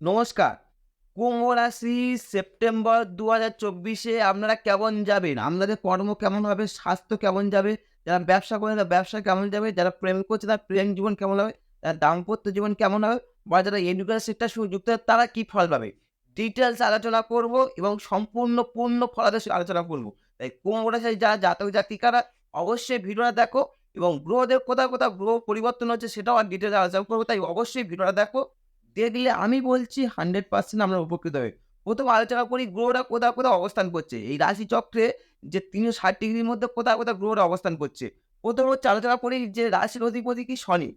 নমস্কার। কুম্ভ রাশি সেপ্টেম্বর দু হাজার চব্বিশে আপনারা কেমন যাবেন? আপনাদের কর্ম কেমন হবে? স্বাস্থ্য কেমন যাবে? যারা ব্যবসা করে তারা ব্যবসা কেমন যাবে? যারা প্রেম করছে তার প্রেম জীবন কেমন হবে? তার দাম্পত্য জীবন কেমন হবে? বা যারা এডুকেশন সেক্টর সঙ্গে যুক্ত তারা কী ফল পাবে? ডিটেলস আলোচনা করব এবং সম্পূর্ণ পূর্ণ ফলাদেশ আলোচনা করব। তাই কুম্ভ রাশির যারা জাতক জাতিকারা, অবশ্যই ভিডিওটা দেখো এবং গ্রহদের কোথাও কোথাও গ্রহ পরিবর্তন হচ্ছে সেটাও আর ডিটেলস আলোচনা করব। তাই অবশ্যই ভিডিওটা দেখো। দেখলে আমি বলছি হান্ড্রেড পার্সেন্ট আমরা উপকৃত হবে প্রথম আলোচনা করি গ্রহরা কোথাও কোথাও অবস্থান করছে। এই রাশি চক্রে যে তিনশো ষাট ডিগ্রির মধ্যে কোথাও কোথাও গ্রহরা অবস্থান করছে। প্রথম হচ্ছে আলোচনা করি যে রাশির অধিপতি কি শনি?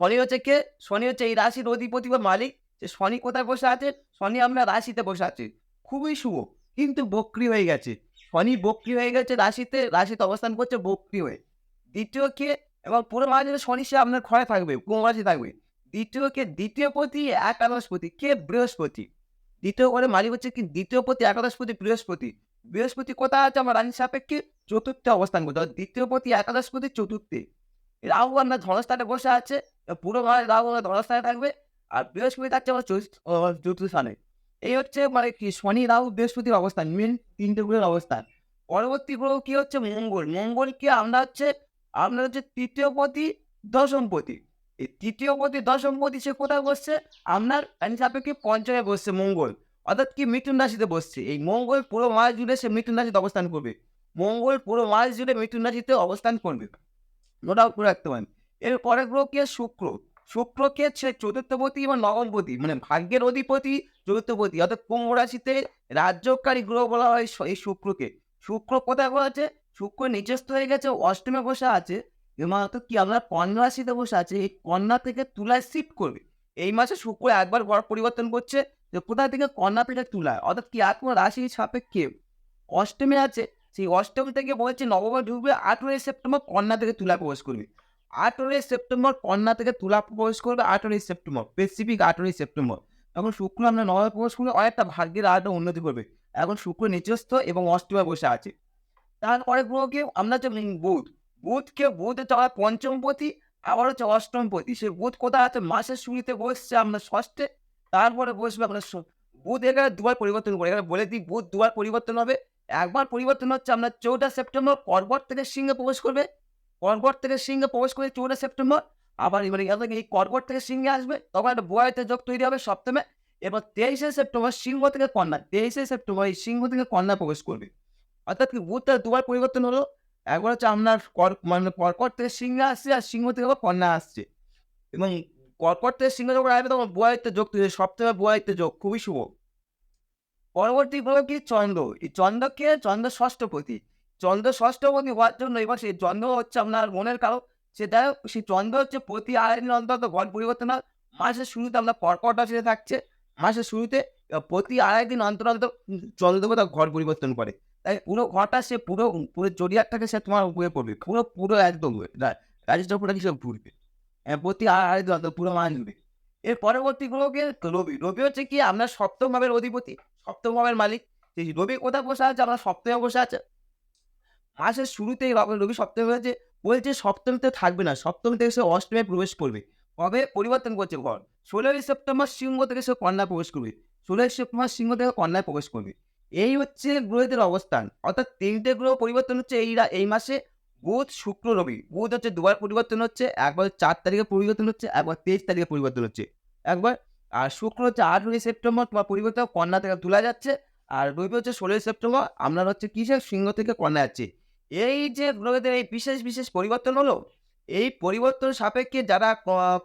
শনি হচ্ছে কে? শনি হচ্ছে এই রাশির অধিপতি বা মালিক। যে শনি কোথায় বসে আছে? শনি আমরা রাশিতে বসে আছে। খুবই শুভ। কিন্তু বক্রি হয়ে গেছে। শনি বক্রি হয়ে গেছে রাশিতে রাশিতে অবস্থান করছে বক্রি হয়ে। দ্বিতীয় কে? এবং পুরো মাঝে শনি সে আপনার ঘরে থাকবে, কুম্ভ রাশি থাকবে। দ্বিতীয় কে দ্বিতীয় পতি, একাদশপতি। কে? বৃহস্পতি। দ্বিতীয় করে মালিক হচ্ছে কি? দ্বিতীয় পতি, একাদশপতি, বৃহস্পতি। বৃহস্পতি কোথায় আছে? আমার রানী সাপেক্ষে চতুর্থে অবস্থান করতে দ্বিতীয় পতি, একাদশপতি, চতুর্থে। রাহু আমরা ধনস্থানে বসে আছে। পুরো মাস রাহু ধনস্থানে থাকবে। আর বৃহস্পতি থাকছে আমার চতুর্থ স্থানে। এই হচ্ছে মানে কি? শনি, রাহু, বৃহস্পতির অবস্থান। মেন তিনটে গ্রহের অবস্থান। পরবর্তী গ্রহ কি হচ্ছে? মঙ্গল। মঙ্গলকে আমরা হচ্ছে আমরা হচ্ছে তৃতীয় পতি, দশম পতি। তৃতীয় পতি দশম পতি সে কোথায় বসছে? আপনার সাপেক্ষে পঞ্চমে বসছে মঙ্গল। অর্থাৎ কি মিথুন রাশিতে বসছে? এই মঙ্গল পুরো মাস জুড়ে সে মিথুন রাশিতে অবস্থান করবে। মঙ্গল পুরো মাস জুড়ে মিথুন রাশিতে অবস্থান করবে। নোটাও করে রাখতে পারেন। এর পরের গ্রহ কে? শুক্র। শুক্রকে সে চতুর্থপতি এবং নবমপতি মানে ভাগ্যের অধিপতি চতুর্থপতি অর্থাৎ কুম্ভ রাশিতে রাজ্যকারী গ্রহ বলা হয় এই শুক্রকে। শুক্র কোথায় বসে শুক্র নিচস্থ হয়ে গেছে, অষ্টমে বসে আছে। অর্থাৎ কি আপনার কন্যা রাশিতে বসে আছে? এই কন্যা থেকে তুলায় শিফট করবে। এই মাসে শুক্র একবার ঘর পরিবর্তন করছে যে কোথা থেকে কন্যা থেকে তুলায়? অর্থাৎ কি আর কোনো রাশির সাপেক্ষে? অষ্টমে আছে। সেই অষ্টম থেকে বলছে নবমে ঢুকবে, আঠেরোই সেপ্টেম্বর কন্যা থেকে তুলা প্রবেশ করবে। আঠেরোই সেপ্টেম্বর কন্যা থেকে তুলা প্রবেশ করবে, আঠেরোই সেপ্টেম্বর স্পেসিফিক আঠেরোই সেপ্টেম্বর। এখন শুক্র আমরা নবমে প্রবেশ করলে অনেকটা ভাগ্যের আরেকটা উন্নতি করবে। এখন শুক্র নিচস্থ এবং অষ্টমে বসে আছে। তারপরে গ্রহকে আমরা উম বুধ বুধকে বুধ আমার পঞ্চমপতি আবার হচ্ছে অষ্টম অষ্টমপতি। সে বুধ কোথায় আছে? মাসের শুরুতে বসছে আমরা ষষ্ঠে। তারপরে বসবে আপনার বুধ এখানে দুবার পরিবর্তন করে। এখানে বলে দিই, বুধ দুবার পরিবর্তন হবে। একবার পরিবর্তন হচ্ছে আপনার চৌঠা সেপ্টেম্বর কর্বট থেকে সিংহে প্রবেশ করবে। কর্বট থেকে সিংহে প্রবেশ করে চৌঠা সেপ্টেম্বর, আবার এবারে থেকে এই কর্বট থেকে সিংহে আসবে, তখন একটা বয়াতে যোগ তৈরি হবে সপ্তমে। এবার তেইশে সেপ্টেম্বর সিংহ থেকে কন্যা, তেইশে সেপ্টেম্বর এই সিংহ থেকে কন্যা প্রবেশ করবে। অর্থাৎ কি বুধটা দুবার পরিবর্তন হলো? একবার হচ্ছে আপনার কর মানে কর্কট থেকে সিংহ আসছে আর সিংহ থেকে আবার কন্যা আসছে। এবং কর্কট থেকে সিংহ যখন আসবে তখন বয়াতে যোগ সপ্তমে বয়াতে যোগ, খুবই শুভ। পরবর্তী গ্রহ কি চন্দ্র। এই চন্দ্রকে, চন্দ্র ষষ্ঠপতি চন্দ্র ষষ্ঠপতি হওয়ার জন্য এবার সেই চন্দ্র হচ্ছে আপনার মনের কারও সে যাই সেই চন্দ্র হচ্ছে প্রতি দিন অন্তত ঘর পরিবর্তন হয়। মাসের শুরুতে আপনার কর্কট রাশিতে থাকছে। মাসের শুরুতে প্রতি আড়াই দিন অন্তর অন্তর চন্দ্রদেবতা ঘর পরিবর্তন করে। তাই পুরো ঘরটা সে পুরো পুরো জড়িয়ারটাকে সে তোমার উপরে পড়বে। পুরো পুরো একদম রাজিস্টার পুরো কিছু ঘুরবে? হ্যাঁ, প্রতি দিন পুরো মান ঘুরবে এর পরবর্তী গ্রহকে রবি রবি হচ্ছে কি? আপনার সপ্তম ভাবের অধিপতি সপ্তম ভাবের মালিক। সেই রবি কোথায় বসে আছে? আপনার সপ্তমে বসে আছে। মাসের শুরুতেই রবি রবি সপ্তমে হয়েছে। বলছে সপ্তমীতে থাকবে না। সপ্তম থেকে সে অষ্টমে প্রবেশ করবে। কবে? পরিবর্তন করছে ঘর। ষোলোই সেপ্টেম্বর সিংহ থেকে সে কন্যা প্রবেশ করবে। ষোলোই সেপ্টেম্বর সিংহ থেকে কন্যায় প্রবেশ করবে। এই হচ্ছে গ্রহদের অবস্থান। অর্থাৎ তিনটে গ্রহ পরিবর্তন হচ্ছে এই এই মাসে। বুধ, শুক্র, রবি। বুধ হচ্ছে দুবার পরিবর্তন হচ্ছে, একবার চার তারিখে পরিবর্তন হচ্ছে, একবার তেইশ তারিখে পরিবর্তন হচ্ছে। একবার, আর শুক্র হচ্ছে আঠেরোই সেপ্টেম্বর, তোমার পরিবর্তন কন্যা থেকে তোলা যাচ্ছে, আর রবি হচ্ছে ষোলোই সেপ্টেম্বর আপনার হচ্ছে কিসের সিংহ থেকে কন্যা যাচ্ছে? এই যে গ্রহদের এই বিশেষ বিশেষ পরিবর্তন হলো, এই পরিবর্তন সাপেক্ষে যারা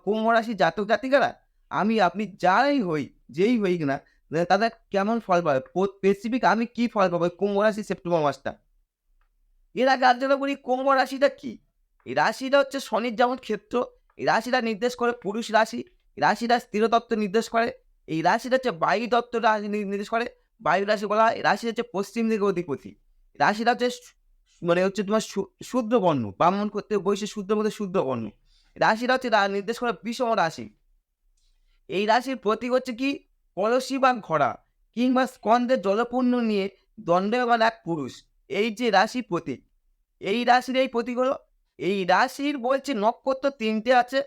কুম্ভ রাশি জাতক জাতিকারা, আমি, আপনি যাই হই, যেই হই না তাদের কেমন ফল পাবে? স্পেসিফিক আমি কি ফল পাবো? কুম্ভ রাশি সেপ্টেম্বর মাসটা। এর আগে আলোচনা করি কুম্ভ রাশিটা কি? এই রাশিটা হচ্ছে শনির যেমন ক্ষেত্র, এই রাশিটা নির্দেশ করে পুরুষ রাশি রাশিটা স্থিরতত্ত্ব নির্দেশ করে, এই রাশিটা হচ্ছে বায়ু তত্ত্ব নির্দেশ করে, বায়ু রাশি বলা হয় রাশি হচ্ছে পশ্চিম দিকে অধিপতি। রাশিটা হচ্ছে মানে হচ্ছে তোমার শুদ্ধ বর্ণ ব্রাহ্মণ করতে বসে শুদ্ধ মধ্যে শুদ্ধ বর্ণ। রাশিটা হচ্ছে নির্দেশ করে বিষম রাশি। এই রাশির প্রতীক হচ্ছে কি? কলসি বা ঘোড়া কিংবা স্কন্দের জলপূর্ণ নিয়ে দণ্ডবান এক পুরুষ, এই যে রাশি প্রতীক। এই রাশির এই প্রতীক হলো এই রাশির বলছে নক্ষত্র তিনটে আছে,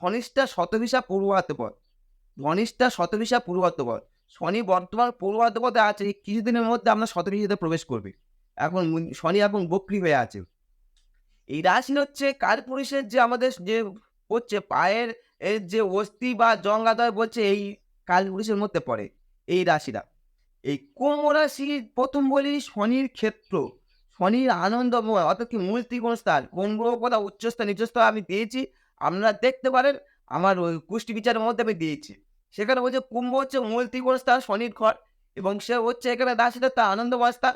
ধনিষ্ঠা, শতভিসা পূর্বাতে পথ ধনিষ্ঠা, শতভিসা পূর্ববর্তপদ শনি বর্তমান পূর্ববর্তপদে আছে কিছুদিনের মধ্যে আপনার শতভিসাতে প্রবেশ করবে। এখন শনি এখন বক্রি হয়ে আছে। এই রাশি হচ্ছে কালপুরুষের যে আমাদের যে হচ্ছে পায়ের, এর যে অস্থি বা জঙ্গাদয় বলছে, এই কালপুরুষের মধ্যে পড়ে এই রাশিরা এই কুম্ভ রাশি প্রথম বলি শনির ক্ষেত্র। শনির আনন্দময় অর্থাৎ কি মূল ত্রিকোণ স্থান। গ্রহ কোথা উচ্চস্থ, নিচস্থ আমি দিয়েছি। আপনারা দেখতে পারেন, আমার ওই কুষ্টি বিচারের মধ্যে আমি দিয়েছি। সেখানে বলছে কুম্ভ হচ্ছে মূল ত্রিকোণ স্থান, শনির ঘর। এবং সে হচ্ছে এখানে রাশিটা তার আনন্দময় স্থান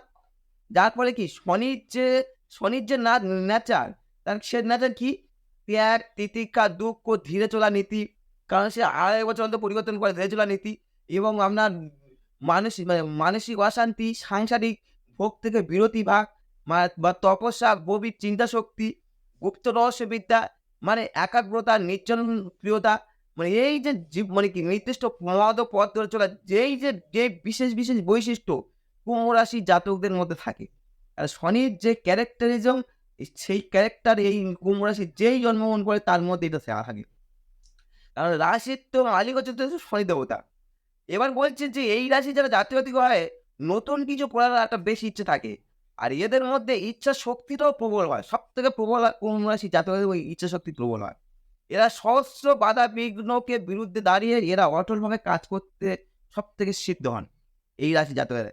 যার ফলে কি শনির যে শনির যে না, নেচার, তার সে নেচার কি? ত্যাগ তিতিক্ষা, দুঃখ, ধীরে চলা নীতি। কারণ সে আড়াই বছর অন্তর পরিবর্তন করে ধীরে নীতি এবং আপনার মানসিক মানে মানসিক অশান্তি, সাংসারিক ভোগ থেকে বিরতি ভাগ বা তপস্যা, গভীর চিন্তা শক্তি গুপ্ত রহস্যবিদ্যা মানে একাগ্রতা নির্জন প্রিয়তা মানে এই যে জীব মানে কি নির্দিষ্ট মদ পথ ধরে চলা, যেই যে যে বিশেষ বিশেষ বৈশিষ্ট্য কুম্ভ রাশি জাতকদের মধ্যে থাকে। আর শনির যে ক্যারেক্টারিজম সেই ক্যারেক্টার এই কুম্ভ রাশি যেই জন্মগ্রহণ করে তার মধ্যে এটা থাকে। কারণ রাশির তো মালিক হচ্ছে তো শনি দেবতা। এবার বলছেন যে এই রাশি যারা জাতীয়তিক হয়, নতুন কিছু পড়ার একটা বেশি ইচ্ছে থাকে। আর এদের মধ্যে ইচ্ছা শক্তিটাও প্রবল হয় সব থেকে প্রবল কুম্ভ রাশি জাতীয় ওই ইচ্ছা শক্তি প্রবল হয়। এরা সহস্র বাধা বিঘ্নকে বিরুদ্ধে দাঁড়িয়ে এরা অটলভাবে কাজ করতে সব থেকে সিদ্ধ হন এই রাশি জাতকের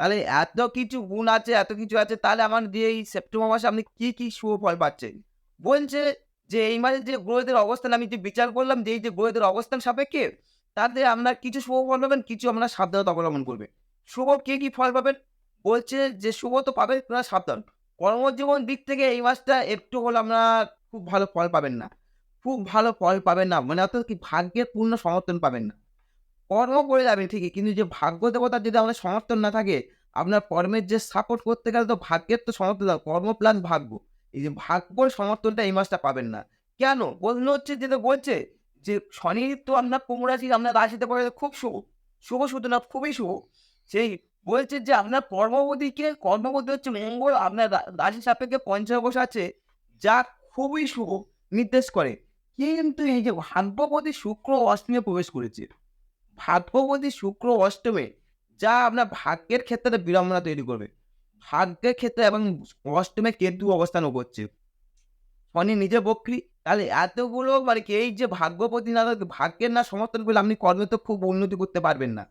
তাহলে এত কিছু গুণ আছে, এত কিছু আছে, তাহলে আমার যে এই সেপ্টেম্বর মাসে আপনি কি কি শুভ ফল পাচ্ছেন? বলছে যে এই মাসে যে গ্রহদের অবস্থান আমি যে বিচার করলাম, যে এই যে গ্রহদের অবস্থান সাপেক্ষে তাতে আপনার কিছু শুভ ফল পাবেন, কিছু আপনার সাবধানতা অবলম্বন করবে। শুভ কি কি ফল পাবেন? বলছে যে শুভ তো পাবেন আপনারা সাবধান। কর্মজীবন দিক থেকে এই মাসটা একটু হলে আপনারা খুব ভালো ফল পাবেন না। খুব ভালো ফল পাবেন না মানে অর্থাৎ কি ভাগ্যের পূর্ণ সমর্থন পাবেন না। কর্ম করে যাবেন ঠিকই, কিন্তু যে ভাগ্য দেবতার যদি আপনার সমর্থন না থাকে, আপনার কর্মের যে সাপোর্ট করতে গেলে তো ভাগ্যের তো সমর্থন কর্ম প্লাস ভাগ্য। এই যে ভাগ্যর সমর্থনটা এই মাসটা পাবেন না। কেন? বলল হচ্ছে যেটা বলছে যে শনি তো আপনার কুমড় রাশি, আপনার রাশিতে পড়ে খুব শুভ শুভ শুধু না খুবই শুভ। সেই বলছে যে আপনার কর্মবতীকে কর্মবতী হচ্ছে মঙ্গল, আপনার রাশি সাপেক্ষে পঞ্চম বসে আছে, যা খুবই শুভ নির্দেশ করে। কিন্তু এই যে ভাগ্যপতি শুক্র অষ্টমে প্রবেশ করেছে। ভাগ্যপতি শুক্র অষ্টমে যা আপনার ভাগ্যের ক্ষেত্রে বিড়ম্বনা তৈরি করবে। ভাগ্যের ক্ষেত্রে এবং অষ্টমে কেতু অবস্থান করছে। শনি নিজে বক্রি, তাহলে এতগুলো মানে কি এই যে ভাগ্যপতি না ভাগ্যের না সমর্থন করলে আপনি কর্মে তো খুব উন্নতি করতে পারবেন না।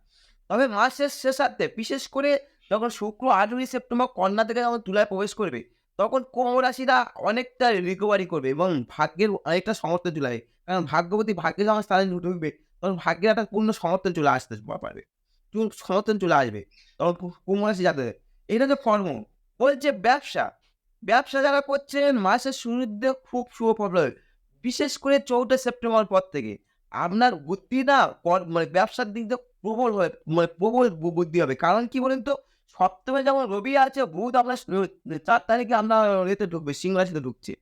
তবে মাসের শেষার্ধে বিশেষ করে যখন শুক্র আঠেরোই সেপ্টেম্বর কন্যা থেকে যখন তুলায় প্রবেশ করবে, তখন কুম্ভ রাশিরা অনেকটা রিকভারি করবে এবং ভাগ্যের অনেকটা সমর্থন চলে কারণ ভাগ্যবতী ভাগ্যে যখন স্থানে ঢুকবে, তখন ভাগ্যের একটা পূর্ণ সমর্থন চলে আসতে পারবে সমর্থন চলে আসবে। তখন কুম্ভ রাশি যাতে এটা যে কর্ম বলছে ব্যবসা। ব্যবসা যারা করছেন, মাসের শুরুতে খুব শুভ পাবে। বিশেষ করে চৌঠা সেপ্টেম্বর পর থেকে। আপনার বুদ্ধি না মানে ব্যবসার দিক দিয়ে প্রবল হয়ে মানে প্রবল বুদ্ধি হবে। কারণ কি বলেন তো? সপ্তমে যেমন রবি আছে, বুধ আপনার চার তারিখে আপনার এতে ঢুকবে সিংহ রাশিতে ঢুকছে।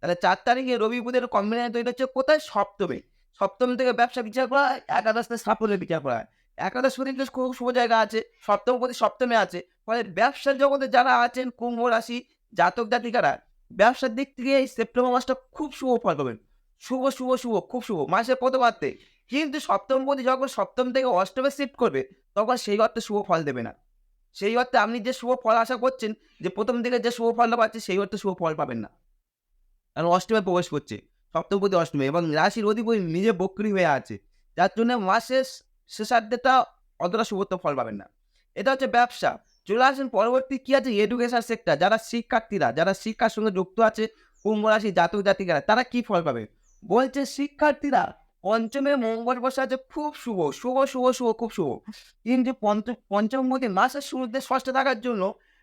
তাহলে চার তারিখে রবি বুধের কম্বিনেশন তৈরি হচ্ছে কোথায়? সপ্তমে। সপ্তম থেকে ব্যবসা বিচার করা হয় একাদশ সাফল্যের বিচার করা। হয় একাদশ পর্যন্ত খুব শুভ জায়গা আছে, সপ্তম প্রতি সপ্তমে আছে। ফলে ব্যবসার জগতে যারা আছেন কুম্ভ রাশি, জাতক জাতিকারা, ব্যবসার দিক থেকে এই সেপ্টেম্বর মাসটা খুব শুভ ফল পাবেন। শুভ শুভ শুভ, খুব শুভ। মাসের প্রথমার্ধে। কিন্তু সপ্তম পতি যখন সপ্তম থেকে অষ্টমে শিফট করবে, তখন সেই অর্থে শুভ ফল দেবে না। সেই অর্থে আপনি যে শুভ ফল আশা করছেন, যে প্রথম দিকে যে শুভ ফলটা পাচ্ছে, সেই অর্থে শুভ ফল পাবেন না। কারণ অষ্টমে প্রবেশ করছে সপ্তমপতি অষ্টমে এবং রাশির অধিপতি নিজে বক্রি হয়ে আছে। যার জন্য মাসের শেষার্ধেটা অতটা শুভত্ব ফল পাবেন না। এটা হচ্ছে ব্যবসা। চলে আসেন পরবর্তী কি আছে? এডুকেশন সেক্টর যারা শিক্ষার্থীরা, যারা শিক্ষার সঙ্গে যুক্ত আছে, কুম্ভ রাশি, জাতক জাতিকারা, তারা কি ফল পাবে? বলছে শিক্ষার্থীরা, পঞ্চমে মঙ্গল বসে আছে, খুব শুভ শুভ শুভ শুভ, খুব শুভ। কিন্তু পঞ্চম মধ্যে মাসের শুরুতে ষষ্ঠ থাকার জন্য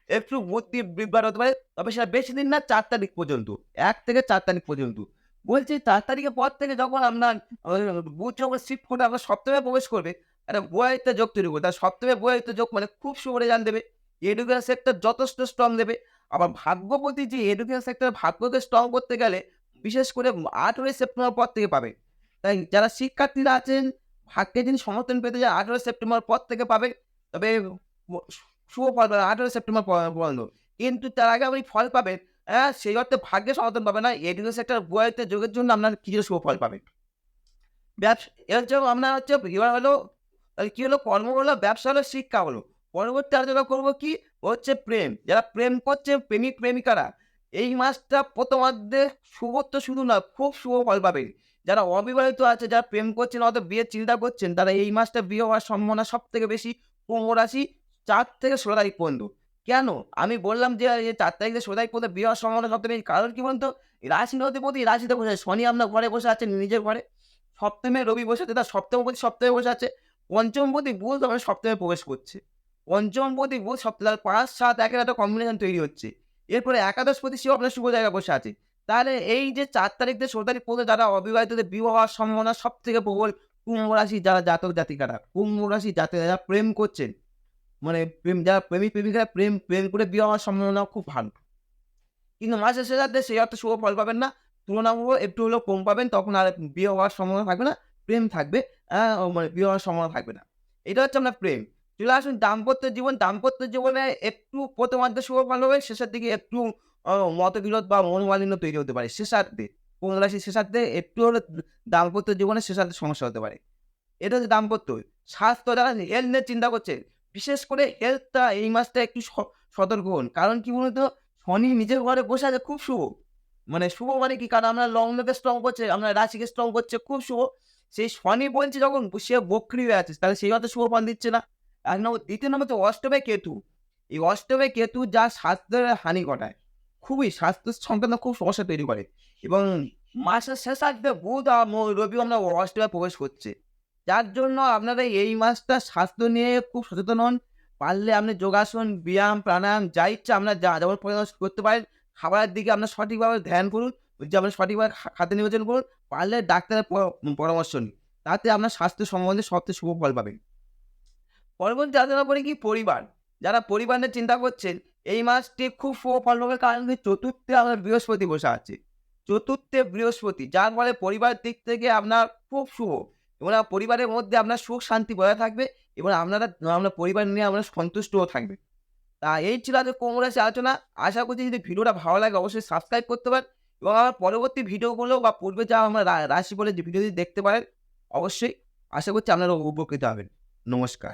একটু বুদ্ধি বিভ্রাট হতে পারে, তবে সেটা বেশি দিন না, চার তারিখ পর্যন্ত, এক থেকে চার তারিখ পর্যন্ত। বলছি চার তারিখের পর থেকে যখন আপনার বুধ যখন শিফট করে আপনার সপ্তমে প্রবেশ করবে, একটা বইতে যোগ তৈরি করবে। তার সপ্তমে বইতে যোগ মানে খুব শুভ রেজাল্ট দেবে এডুকেশন সেক্টর যথেষ্ট স্ট্রং দেবে। আবার ভাগ্যপতি যে এডুকেশন সেক্টর ভাগ্যকে স্ট্রং করতে গেলে বিশেষ করে আঠেরোই সেপ্টেম্বর পর থেকে পাবে। তাই যারা শিক্ষার্থীরা আছেন ভাগ্যে যিনি সমর্থন পেতে যায় আঠেরোই সেপ্টেম্বর পর থেকে পাবে। তবে শুভ ফল আঠেরোই সেপ্টেম্বর পর্যন্ত। কিন্তু তার আগে আপনি ফল পাবেন হ্যাঁ সেই অর্থে ভাগ্যে সমর্থন পাবে না। এডুকেশন সেক্টর বইতে যোগের জন্য আপনার কিছু শুভ ফল পাবেন ব্যবসা এর হচ্ছে আপনার হচ্ছে, এবার হলো কি হলো? কর্ম হলো, ব্যবসা হলো, শিক্ষা হলো। পরবর্তী আলোচনা করব কি? হচ্ছে প্রেম। যারা প্রেম করছে, প্রেমিক, প্রেমিকারা, এই মাসটা প্রথমার্ধে শুভ তো শুধু না, খুব শুভ ফল পাবেন যারা অবিবাহিত আছে, যারা প্রেম করছেন অত বিয়ের চিন্তা করছেন, তারা এই মাসটা বিয়ে হওয়ার সম্ভাবনা সব থেকে বেশি কুম্ভ রাশি চার থেকে ষোলো তারিখ পর্যন্ত। কেন? আমি বললাম যে চার তারিখ পর্যন্ত বিয়ে হওয়ার সম্ভাবনা সব থেকে কারণ কি বলতো রাশির অধিপতি রাশিতে বসে আছে। শনি আপনার ঘরে বসে আছেন নিজের ঘরে। সপ্তমে রবি বসে আছে, তার সপ্তমপতি সপ্তমে বসে আছে। পঞ্চমপতি বুধ আমার সপ্তমে প্রবেশ করছে। পঞ্চমপতি বুধ সপ্তাহ পাঁচ, সাত, একের একটা কম্বিনেশন তৈরি হচ্ছে। এরপরে একাদশপতি সেও আপনার শুভ জায়গায় বসে আছে। তাহলে এই যে চার তারিখ থেকে ষোলো তারিখ যারা অবিবাহিতদের বিবাহ হওয়ার সম্ভাবনা সব থেকে প্রবল, কুম্ভ রাশি যারা জাতক জাতিকারা, কুম্ভ রাশি জাতক যারা প্রেম করছেন মানে প্রেম, যারা প্রেমিক প্রেমিকারা প্রেম প্রেম করে বিয়ে হওয়ার সম্ভাবনা খুব ভালো। কিন্তু মাসের শেষার্ধে সেই অর্থ শুভ ফল পাবেন না, তুলনামূলক একটু হলেও কম পাবেন, তখন আর বিয়ে হওয়ার সম্ভাবনা থাকবে না, প্রেম থাকবে ও মানে বিয়ে হওয়ার সম্ভাবনা থাকবে না। এটা হচ্ছে আপনার প্রেম। চলে আসুন দাম্পত্য জীবন। দাম্পত্য জীবনে একটু প্রথমার্ধে শুভ ফল হবে, শেষের দিকে একটু মতবিরোধ বা মনোমালিন্য তৈরি হতে পারে, শেষার্ধে, কোন রাশি শেষার্ধে একটু হলে দাম্পত্য জীবনে শেষার্ধে সমস্যা হতে পারে। এটা হচ্ছে দাম্পত্য। স্বাস্থ্য, যারা হেলথ নিয়ে চিন্তা করছে বিশেষ করে হেলথটা এই মাসটা একটু সতর্ক হন। কারণ কি বলুন তো শনি নিজের ঘরে বসে আছে, খুব শুভ। মানে শুভ মানে কি? কারণ আমরা লগ্নকে স্ট্রং করছে, আমরা রাশিকে স্ট্রং করছে, খুব শুভ। সেই শনি বলছে যখন সে বক্রি হয়ে আছে, তাহলে সেই অর্থে শুভ ফল দিচ্ছে না। এক নম্বর দ্বিতীয় নম্বর তো অষ্টমে কেতু। এই অষ্টমে কেতু যা স্বাস্থ্যের হানি ঘটায়। খুবই স্বাস্থ্য সংক্রান্ত খুব সমস্যা তৈরি করে। এবং মাসের শেষ শেষার্ধে বুধ আর রবি আমরা অষ্টমে প্রবেশ করছে। যার জন্য আপনারা এই মাসটা স্বাস্থ্য নিয়ে খুব সচেতন হন। পারলে আপনি যোগাসন, ব্যায়াম, প্রাণায়াম, যা ইচ্ছা আপনার যা যেমন করতে পারেন। খাবারের দিকে আপনার সঠিকভাবে ধ্যান করুন। যে আপনার সঠিকভাবে খাদ্য নির্বাচন করুন, পারলে ডাক্তারের পরামর্শ নিন। তাতে আপনার স্বাস্থ্য সম্বন্ধে সবচেয়ে শুভ ফল পাবেন। পরবর্তী আলোচনা করি কি পরিবার? যারা পরিবার নিয়ে চিন্তা করছেন, এই মাসটি খুব শুভ ফল পাবে কারণ চতুর্থে আপনার বৃহস্পতি বসে আছে। চতুর্থে বৃহস্পতি, যার ফলে পরিবারের দিক থেকে আপনার খুব শুভ। এবং পরিবারের মধ্যে আপনার সুখ শান্তি বজায় থাকবে এবং আপনারা, আপনার পরিবার নিয়ে আপনারা সন্তুষ্টও থাকবে। তা এই ছিল আজকে কংগ্রেসের আলোচনা। আশা করছি যদি ভিডিওটা ভালো লাগে অবশ্যই সাবস্ক্রাইব করতে পারেন এবং আমার পরবর্তী ভিডিওগুলো বা পূর্বে যা আমরা রাশি বলে যে ভিডিও যদি দেখতে পারেন, অবশ্যই আশা করছি আপনারা উপকৃত হবেন। নমস্কার।